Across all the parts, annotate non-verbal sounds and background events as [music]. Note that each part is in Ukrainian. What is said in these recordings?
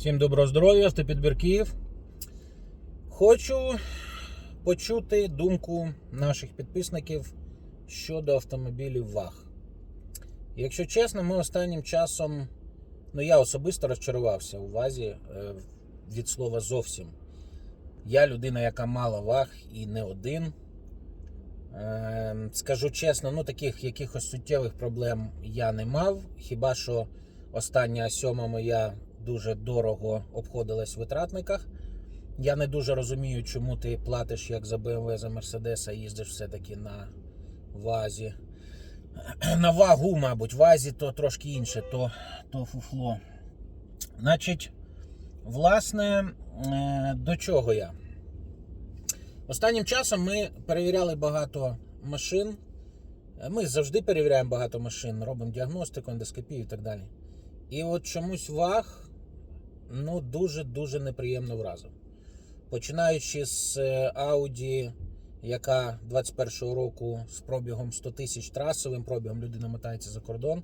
Всім доброго здоров'я, автопідбір Київ. Хочу почути думку наших підписників щодо автомобілів ВАГ. Якщо чесно, ми останнім часом, ну я особисто розчарувався у ВАЗі е, від слова зовсім. Я людина, яка мала ВАГ і не один. Е, Скажу чесно, ну таких якихось суттєвих проблем я не мав. Хіба що остання сьома моя дуже дорого обходилась в витратниках. Я не дуже розумію, чому ти платиш як за BMW, за Mercedes, а їздиш все-таки на ВАЗі. [clears throat] На вагу, мабуть, вазі то трошки інше, то, то фуфло. Значить, власне, е, до чого я? Останнім часом ми перевіряли багато машин. Ми завжди перевіряємо багато машин, робимо діагностику, ендоскопію і так далі. І от чомусь ваг ну, дуже-дуже неприємно вразив. Починаючи з е, Audi, яка 21-го року з пробігом 100 тисяч трасовим пробігом людина мотається за кордон.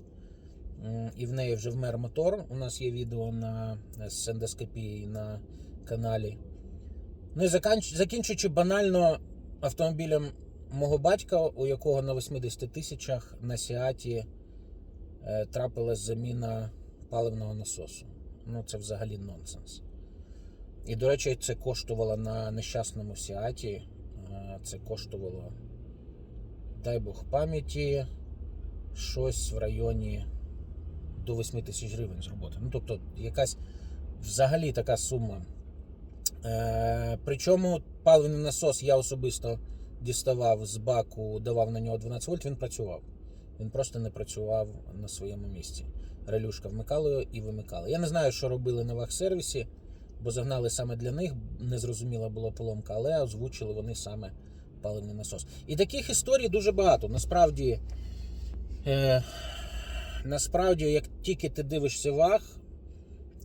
І в неї вже вмер мотор. У нас є відео на, з ендоскопії на каналі. Ну і закінчуючи банально автомобілем мого батька, у якого на 80 тисячах на Сіаті е, трапилась заміна паливного насосу. Ну, це взагалі нонсенс. І, до речі, це коштувало на нещасному Сіаті. Це коштувало, дай Бог пам'яті, щось в районі до 8 тисяч гривень з роботи. Ну, тобто, якась взагалі така сума. Е, причому паливний насос я особисто діставав з баку, давав на нього 12 вольт, він працював. Він просто не працював на своєму місці. Релюшка вмикала його і вимикала. Я не знаю, що робили на ваг-сервісі, бо загнали саме для них. Незрозуміла була поломка, але озвучили вони саме паливний насос. І таких історій дуже багато. Насправді, е, насправді, як тільки ти дивишся ваг,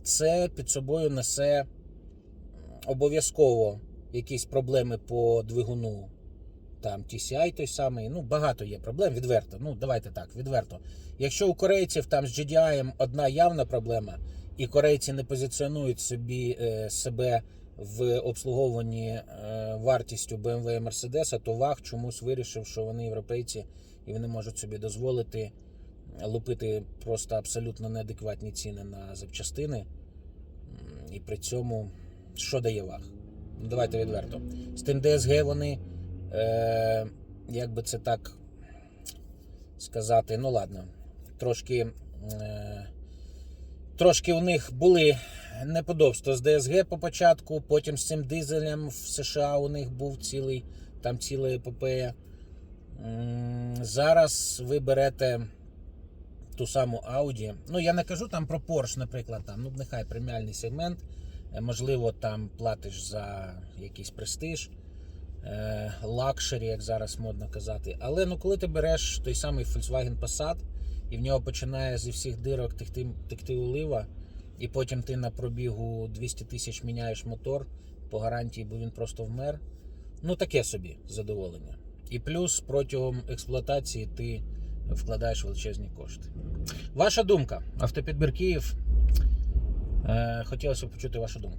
це під собою несе обов'язково якісь проблеми по двигуну. Там TCI той самий, ну багато є проблем, відверто. Ну, давайте так, відверто. Якщо у корейців там з GDI одна явна проблема, і корейці не позиціонують собі е, себе в обслуговуванні е, вартістю BMW і Mercedes, то ВАГ чомусь вирішив, що вони європейці і вони можуть собі дозволити лупити просто абсолютно неадекватні ціни на запчастини. І при цьому що дає ВАГ? Ну, давайте відверто. З тим DSG вони, е, як би це так сказати, ну ладно, трошки, е, трошки у них були неподобства з DSG по початку, потім з цим дизелем в США у них був цілий, там ціла епопея. Зараз ви берете ту саму Audi. Ну, я не кажу там про Porsche, наприклад, там, ну нехай преміальний сегмент. Е, Можливо, там платиш за якийсь престиж, лакшері, як зараз модно казати. Але ну, коли ти береш той самий Volkswagen Passat, і в нього починає зі всіх дирок текти, текти олива, і потім ти на пробігу 200 тисяч міняєш мотор по гарантії, бо він просто вмер. Ну, таке собі задоволення. І плюс протягом експлуатації ти вкладаєш величезні кошти. Ваша думка, автопідбір Київ. Е, хотілося б почути вашу думку.